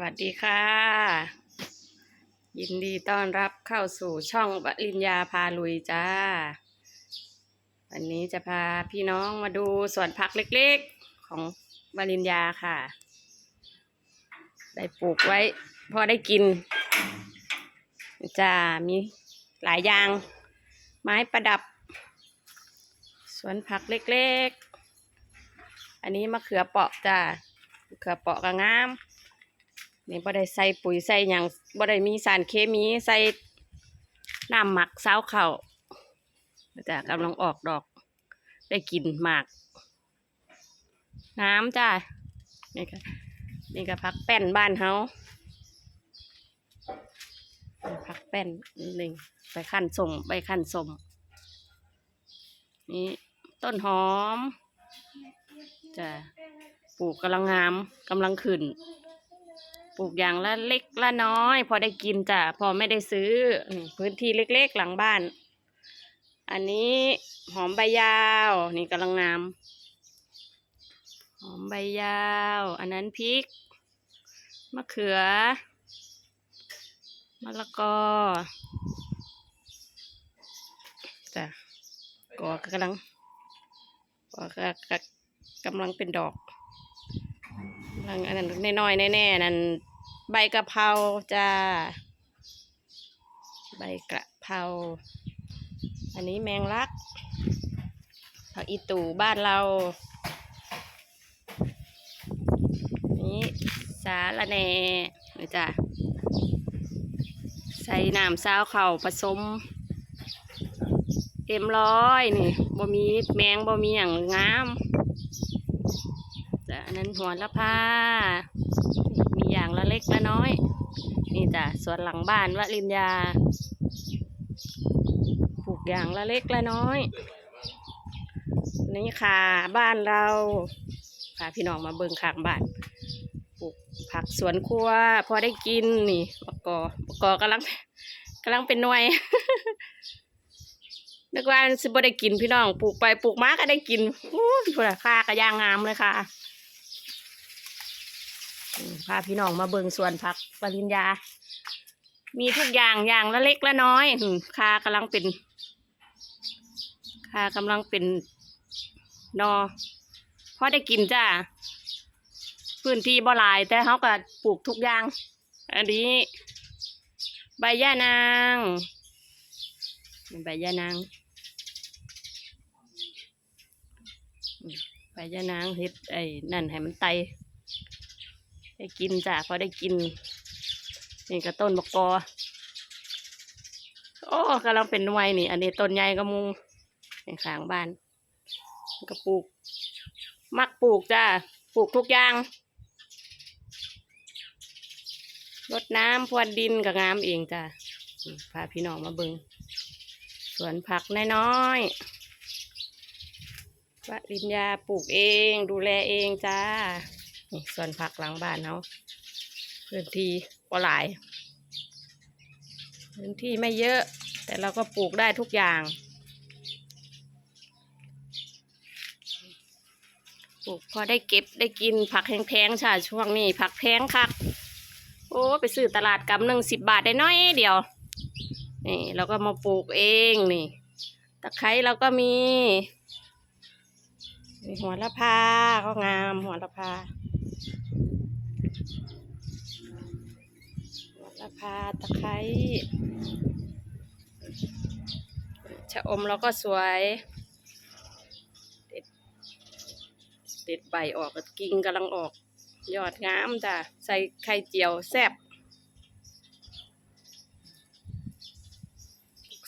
วัสดีค่ะ ยินดีต้อนรับเข้าสู่ช่องวลินยาพาลุยจ้า วันนี้จะพาพี่น้องมาดูสวนผักเล็กๆของวลินยาค่ะ ได้ปลูกไว้ พอได้กินจ้ามีหลายอย่าง ไม้ประดับ สวนผักเล็กๆ อันนี้มะเขือเปราะจ้ามะเขือเปราะก็งาม นี่บ่ได้ใส่ปุ๋ยใส่หยังบ่ได้มีสารเคมีใส่น้ำหมักเซ้าเข่าจ้ะกำลังออกดอก ได้กินหมาก น้ำจ้านี่ก็นี่ก็พักแป้นบ้านเฮาพักแป้นหนึ่งไปขั้นสมไปขั้นสมนี่ต้นหอมจ้ะปลูกกำลังงามกำลังขึ้น ปลูกอย่างละเล็กละน้อย พอได้กินจ้ะพอไม่ได้ซื้อนี่พื้นที่เล็กๆหลังบ้าน อันนี้หอมใบยาว นี่กำลังงาม หอมใบยาว อันนั้นพริก มะเขือ มะละกอจ้ะกอกำลังกอกกำลังเป็นดอก ลังอันนั้นน้อยๆแน่ๆนั่นใบกะเพราจ้า ใบกะเพราอันนี้แมงลักผักอีตู่บ้านเรา นี่สาละแหน่นี่จ้ะใส่น้ำซาวเข่าผสมเอ็มร้อยนี่บ่มีแมงบ่มีอย่างงาม จ้ะอันนั้นหัวละพามีอย่างละเล็กละน้อย นี่จ้ะสวนหลังบ้านวลินยา ปลูกอย่างละเล็กละน้อย นี่ค่ะบ้านเราพาพี่น้องมาเบิ่งข้างบ้าน ปลูกผักสวนครัว พอได้กินนี่มะกอมะกอกำลังกำลังเป็นหน่วยนึกว่าสิบ่ได้กินพี่น้องปลูกไปปลูกมาก็ได้กินอู้พี่คนละค่ากระย่างงามเลยค่ะ พาพี่น้องมาเบิงสวนผักปริญญา มีทุกอย่างอย่างละเล็กละน้อยคากำลังเป็นคากำลังเป็นนอพอได้กินจ้าพื้นที่บ่หลาย แต่เขาก็ปลูกทุกอย่าง อันนี้ ใบย่านางใบย่านางใบย่านางเฮ็ดไอ้นั่นให้มันไต ได้กินจ้ะพอได้กิน นี่ก็ต้นบกกอโอ้กำลังเป็นหน่วยนี่ อันนี้ต้นใหญ่ก็มุงในข้างบ้าน ก็ปลูก มักปลูกจ้าปลูกทุกอย่างรดน้ำพรวนดินกับงามเองจ้ะอืมพาพี่น้องมาเบิงสวนผักน้อยๆวริญญาปลูกเอง ดูแลเองจ้า นี่ส่วนผักหลังบ้านเขาพื้นที่ก็หลาย พื้นที่ไม่เยอะ แต่เราก็ปลูกได้ทุกอย่าง ปลูกพอได้เก็บได้กินผักแพงๆใช่ช่วงนี้ผักแพงคัก โอ้ไปซื้อตลาดกำหนึ่งสิบบาทได้น้อยเดียว นี่เราก็มาปลูกเองนี่ ตะไคร้เราก็มี หัวละพาก็งามหัวละพา ราคาตะไคร้ชะอมเราก็สวยเด็ดเด็ดใบออกก็กิ่งกำลังออก ยอดงามจ้ะ ใส่ไข่เจียวแซ่บ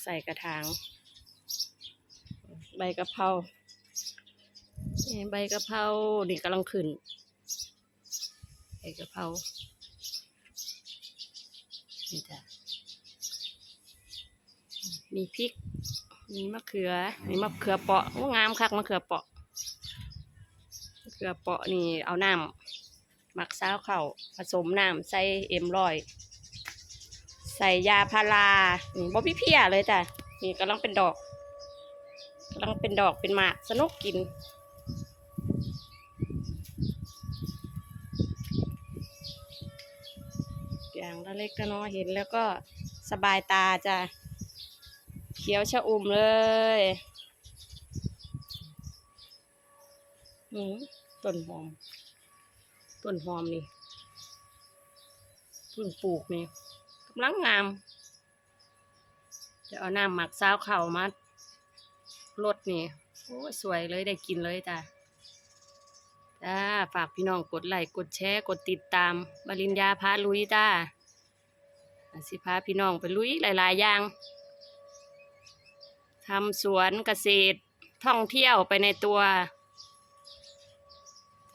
ใส่กระถาง ใบกะเพราใบกะเพรานี่กำลังขึ้น ใบกะเพรา นี่จ้ะมีพริก มีมะเขือ มีมะเขือเปาะโอ้งามคักมะเขือเปาะมะเขือเปาะนี่เอาน้ำหมักซาวเข่าผสมน้ำใส่เอ็มร้อยใส่ยาพารานี่บ่พี่เพียเลยจ้ะนี่กำลังเป็นดอกกำลังเป็นดอกเป็นหมากสนุกกิน อย่าง ละเล็กละน้อยเห็นแล้วก็สบายตาจ้ะเขียวชะอุ่มเลยอืมต้นหอม ต้นหอมนี่เพิ่งปลูกนี่กำลังงาม จะเอาน้ำหมักซาวเข่ามารดนี่โอ้ยสวยเลยได้กินเลยจ้ะจ้าฝากพี่น้องกดไลค์กดแชร์ กดติดตาม บริญญาพาลุยจ้า สิพาพี่น้องไปลุยหลาย ๆ อย่างทำสวนเกษตรท่องเที่ยวไปในตัว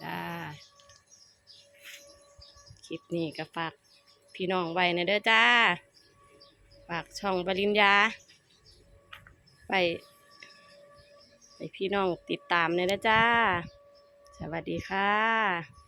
จ้าคลิปนี้ก็ฝากพี่น้องไว้ในเด้อจ้า ฝากช่องบริญญา ไปให้พี่น้องติดตามเลยนะจ้า สวัสดีค่ะ